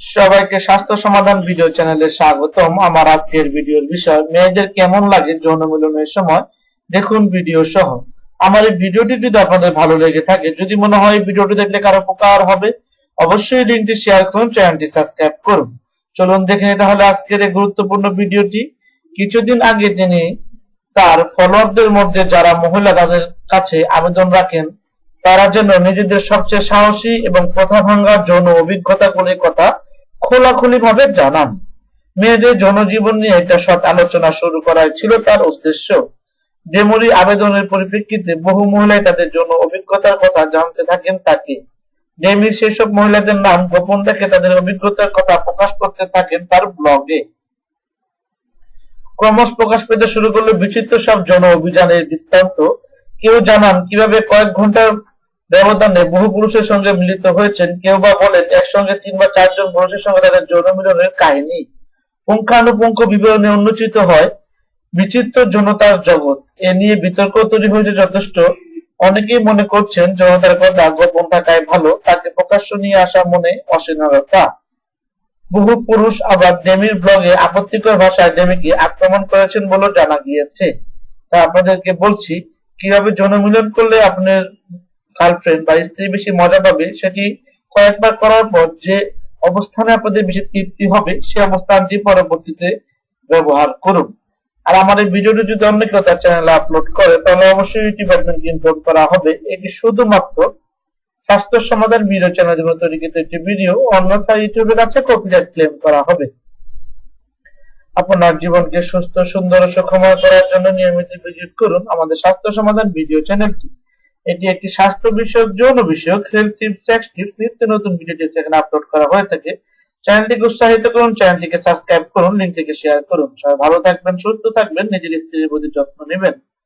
সবাইকে স্বাস্থ্য সমাধান ভিডিও চ্যানেলে স্বাগতম। আমার আজকের ভিডিওর বিষয়, মেয়েদের কেমন লাগে যৌন মিলনের সময়? দেখুন ভিডিও সহ। আমার এই ভিডিওটি যদি আপনাদের ভালো লেগে থাকে, যদি মনে হয় ভিডিওটি দেখলে কারও উপকার হবে, অবশ্যই লিঙ্কটি শেয়ার করুন, চ্যানেলটি সাবস্ক্রাইব করুন। চলুন দেখে নিতে হলে আজকের এই গুরুত্বপূর্ণ ভিডিওটি। কিছুদিন আগে তিনি তার ফলোয়ারদের মধ্যে যারা মহিলা তাদের কাছে আবেদন রাখেন, তারা যেন নিজেদের সবচেয়ে সাহসী এবং কথা ভাঙ্গা যৌন অভিজ্ঞতাগুলির কথা খোলাখুলি ভাবে জানান। মেয়েদের জনজীবন নিয়ে একটা সৎ আলোচনা শুরু করাই ছিল তার উদ্দেশ্য। ডেমরি আবেদনের পরিপ্রেক্ষিতে বহু মহিলাই তাদের জন্য অভিজ্ঞতার কথা জানতে থাকেন তাকে। ডেমি সেসব মহিলাদের নাম গোপন রেখে তাদের অভিজ্ঞতার কথা প্রকাশ করতে থাকেন তার ব্লগে। ক্রমশ প্রকাশ পেতে শুরু করল বিচিত্র সব জন অভিযানের বৃত্তান্ত। কেউ জানান, কীভাবে কয়েক ঘণ্টার ব্যবধানে বহু পুরুষের সঙ্গে মিলিত হয়েছেন। কেউ বা বলেন একসঙ্গে তিন বা চারজন পুরুষের সঙ্গে তাদের যৌন মিলনের কাহিনী। পুঙ্খানুপুঙ্খ বিবরণে উন্মোচিত হয়, বিচিত্র যৌনতার জগৎ। এ নিয়ে বিতর্ক তৈরি হয়েছে যথেষ্ট। অনেকেই মনে করছেন যৌনতার কথা গোপন থাকায় ভালো, তাকে প্রকাশ্য নিয়ে আসা মনে অসীনতা বহু পুরুষ আবার ডেমির ব্লগে আপত্তিকর ভাষায় ডেমিকে আক্রমণ করেছেন বলে জানা গিয়েছে। তা আপনাদেরকে বলছি, কীভাবে যৌন মিলন করলে আপনার গার্লফ্রেন্ড বা স্ত্রী বেশি মজা পাবে, সেটি কয়েকবার করার পর যে অবস্থানে আপনাদের বেশি তৃপ্তি হবে, সে অবস্থানটি পরবর্তীতে ব্যবহার করুন। আর এই ভিডিওটি যদি অন্য কেউ তার চ্যানেলে আপলোড করে, তাহলে অবশ্যই ইউটিউব অ্যাডমিনকে ইনফর্ম করা হবে। এটি শুধুমাত্র স্বাস্থ্য সমাধান ভিডিও চ্যানেলের জন্য তৈরিকৃত একটি ভিডিও অন্যথা ইউটিউবের কাছে কপিরাইট ক্লেম করা হবে। আপনার জীবনকে সুস্থ, সুন্দর ও সুখময় করার জন্য নিয়মিত ভিজিট করুন আমাদের স্বাস্থ্য সমাধান ভিডিও চ্যানেলটি এটি একটি স্বাস্থ্য বিষয়ক, যৌন বিষয়ক হেলথ টিপস সেক্স টিপস নিত্য নতুন ভিডিও টিপস এখানে আপলোড করা হয়ে থাকে। চ্যানেলটিকে উৎসাহিত করুন চ্যানেলটিকে সাবস্ক্রাইব করুন লিঙ্কটিকে শেয়ার করুন। সবাই ভালো থাকবেন, সুস্থ থাকবেন, নিজের স্ত্রীর প্রতি যত্ন নেবেন।